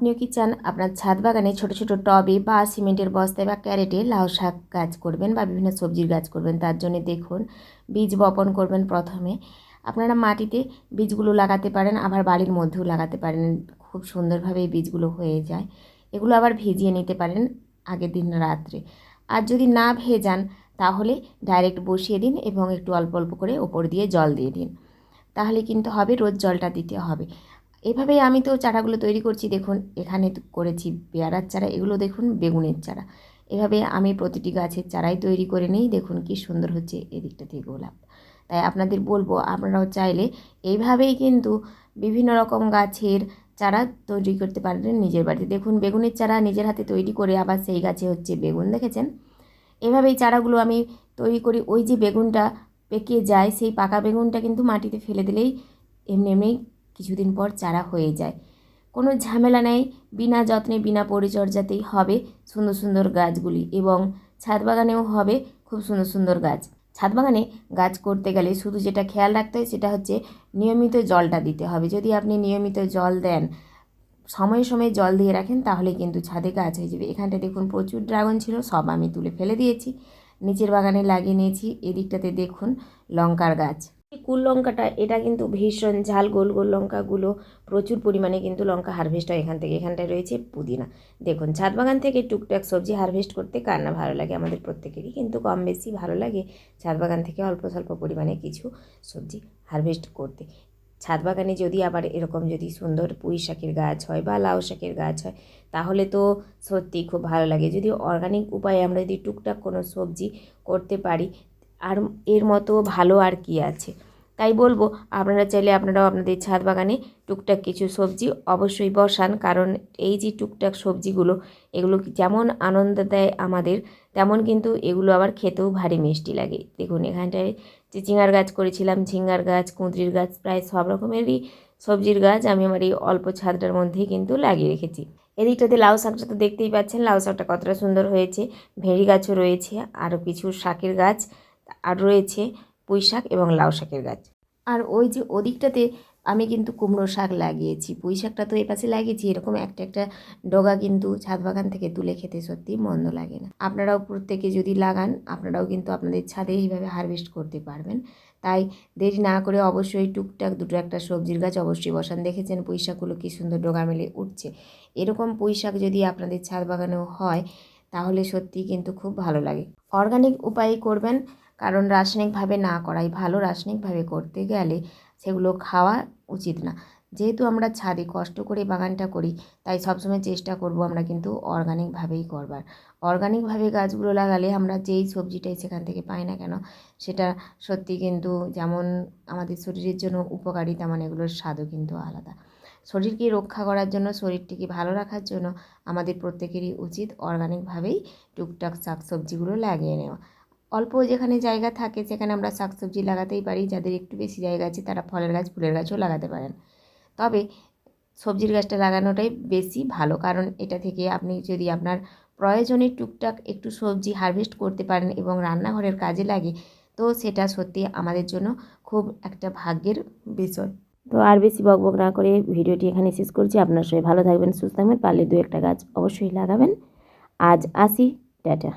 আপনিও কি চান আপনার ছাদ বাগানে ছোট ছোট টবে বা সিমেন্টের বস্তায় বা ক্যারেটে লাউ শাক গাছ করবেন বা বিভিন্ন সবজির গাছ করবেন, তার জন্য দেখুন, বীজ বপন করবেন প্রথমে। আপনারা মাটিতে বীজগুলো লাগাতে পারেন, আবার বাড়ির মধ্যেও লাগাতে পারেন, খুব সুন্দরভাবে বীজগুলো হয়ে যায়। এগুলো আবার ভিজিয়ে নিতে পারেন আগের দিন রাত্রে। আর যদি না ভেজান, তাহলে ডাইরেক্ট বসিয়ে দিন এবং একটু অল্প অল্প করে ওপর দিয়ে জল দিয়ে দিন। তাহলে কিন্তু হবে, রোজ জলটা দিতে হবে। এভাবেই আমি তো চারাগুলো তৈরি করছি, দেখুন, এখানে করেছি পেয়ারার চারা, এগুলো দেখুন, বেগুনের চারা। এভাবে আমি প্রতিটি গাছের চারাই তৈরি করে নিই, দেখুন কি সুন্দর হচ্ছে এদিকটা থেকে গোলাপ। তাই আপনাদের বলব, আপনারাও চাইলে এইভাবেই কিন্তু বিভিন্ন রকম গাছের চারা তৈরি করতে পারেন নিজের বাড়িতে। দেখুন, বেগুনের চারা নিজের হাতে তৈরি করে আবার সেই গাছে হচ্ছে বেগুন, দেখেছেন? এভাবেই চারাগুলো আমি তৈরি করি, ওই যে বেগুনটা পেকে যায়, সেই পাকা বেগুনটা কিন্তু মাটিতে ফেলে দিলেই এমনি এমনি কিছুদিন পর চারা হয়ে যায়। কোনো ঝামেলা নেই, বিনা যত্নে, বিনা পরিচর্যাতেই হবে সুন্দর সুন্দর গাছগুলি এবং ছাদ বাগানেও হবে খুব সুন্দর সুন্দর গাছ। ছাদ বাগানে গাছ করতে গেলে শুধু যেটা খেয়াল রাখতে হয় সেটা হচ্ছে নিয়মিত জলটা দিতে হবে। যদি আপনি নিয়মিত জল দেন, সময়ে সময়ে জল দিয়ে রাখেন তাহলে কিন্তু ছাদে গাছ হয়ে যাবে। এখানটা দেখুন প্রচুর ড্রাগন ছিল, সব আমি তুলে ফেলে দিয়েছি। নিচের বাগানে লাগিয়ে নিয়েছি, এদিকটাতে দেখুন লঙ্কার গাছ। কুল লঙ্কাটা এটা কিন্তু ভীষণ ঝাল গোল গোল লঙ্কাগুলো প্রচুর পরিমাণে কিন্তু লঙ্কা হারভেস্ট হয় এখান থেকে। এখানটায় রয়েছে পুদিনা। দেখুন, ছাদ বাগান থেকে টুকটাক সবজি হারভেস্ট করতে কার না ভালো লাগে? আমাদের প্রত্যেকেরই কিন্তু কম বেশি ভালো লাগে ছাদ বাগান থেকে অল্প স্বল্প পরিমাণে কিছু সবজি হারভেস্ট করতে। ছাদ বাগানে যদি আবার এরকম যদি সুন্দর পুঁই শাকের গাছ হয় বা লাউ শাকের গাছ হয়, তাহলে তো সত্যিই খুব ভালো লাগে। যদি অর্গানিক উপায়ে আমরা যদি টুকটাক কোনো সবজি করতে পারি, আর এর মতো ভালো আর কি আছে? তাই বলব, আপনারা চাইলে আপনারাও আপনাদের ছাদ বাগানে টুকটাক কিছু সবজি অবশ্যই বসান। কারণ এই যে টুকটাক সবজিগুলো, এগুলো যেমন আনন্দ দেয় আমাদের, তেমন কিন্তু এগুলো আবার খেতেও ভারী মিষ্টি লাগে। দেখুন, এখানটায় চিচিঙার গাছ করেছিলাম, ঝিঙ্গার গাছ, কুঁদরির গাছ, প্রায় সব রকমেরই সবজির গাছ আমি আমার এই অল্প ছাদটার মধ্যেই কিন্তু লাগিয়ে রেখেছি। এদিকটাতে লাউ শাকটা তো দেখতেই পাচ্ছেন, লাউ শাকটা কতটা সুন্দর হয়েছে। ভেড়ি গাছও রয়েছে, আরও কিছু শাকের গাছ আর রয়েছে। পুঁই শাক এবং লাউ শাকের গাছ। আর ওই যে ওদিকটাতে আমি কিন্তু কুমড়ো শাক লাগিয়েছি। পুঁই শাকটা তো এপাশে লাগিয়েছি, এরকম একটা একটা ডগা কিন্তু ছাদ বাগান থেকে তুলে খেতে সত্যি মন্দ লাগে না। আপনারাও প্রত্যেকে যদি লাগান, আপনারাও কিন্তু আপনাদের ছাদে এইভাবে হারভেস্ট করতে পারবেন। তাই দেরি না করে অবশ্যই টুকটাক দুটো একটা সবজির গাছ অবশ্যই বসান। দেখেছেন পুঁই শাকগুলো কী সুন্দর ডগা মেলে উঠছে। এরকম পুঁই শাক যদি আপনাদের ছাদ বাগানেও হয়, তাহলে সত্যিই কিন্তু খুব ভালো লাগে। অর্গানিক উপায়ে করবেন কারণ রাসায়নিকভাবে না করাই ভালো। রাসায়নিকভাবে করতে গেলে সেগুলো খাওয়া উচিত না। যেহেতু আমরা ছাদে কষ্ট করে বাগানটা করি, তাই সবসময় চেষ্টা করব আমরা কিন্তু অর্গানিকভাবেই করবার। অর্গানিকভাবে গাছগুলো লাগালে আমরা যেই সবজিটাই সেখান থেকে পাই না কেন, সেটা সত্যি কিন্তু যেমন আমাদের শরীরের জন্য উপকারী, তেমন এগুলোর স্বাদও কিন্তু আলাদা। শরীরকে রক্ষা করার জন্য, শরীরটিকে ভালো রাখার জন্য আমাদের প্রত্যেকেরই উচিত অর্গানিকভাবেই টুকটাক শাক সবজিগুলো লাগিয়ে নেওয়া। অল্প যেখানে জায়গা থাকে, সেখানে আমরা শাকসবজি লাগাতেই পারি। যাদের একটু বেশি জায়গা আছে, তারা ফলের গাছ, ফুলের গাছও লাগাতে পারেন। তবে সবজির গাছটা লাগানোটাই বেশি ভালো, কারণ এটা থেকে আপনি যদি আপনার প্রয়োজনে টুকটাক একটু সবজি হারভেস্ট করতে পারেন এবং রান্নাঘরের কাজে লাগে, তো সেটা সত্যি আমাদের জন্য খুব একটা ভাগ্যের বিষয়। তো আর বেশি বকবক না করে ভিডিওটি এখানে শেষ করছি। আপনার সবাই ভালো থাকবেন, সুস্থ থাকবেন, পারলে দু একটা গাছ অবশ্যই লাগাবেন। আজ আসি, টাটা।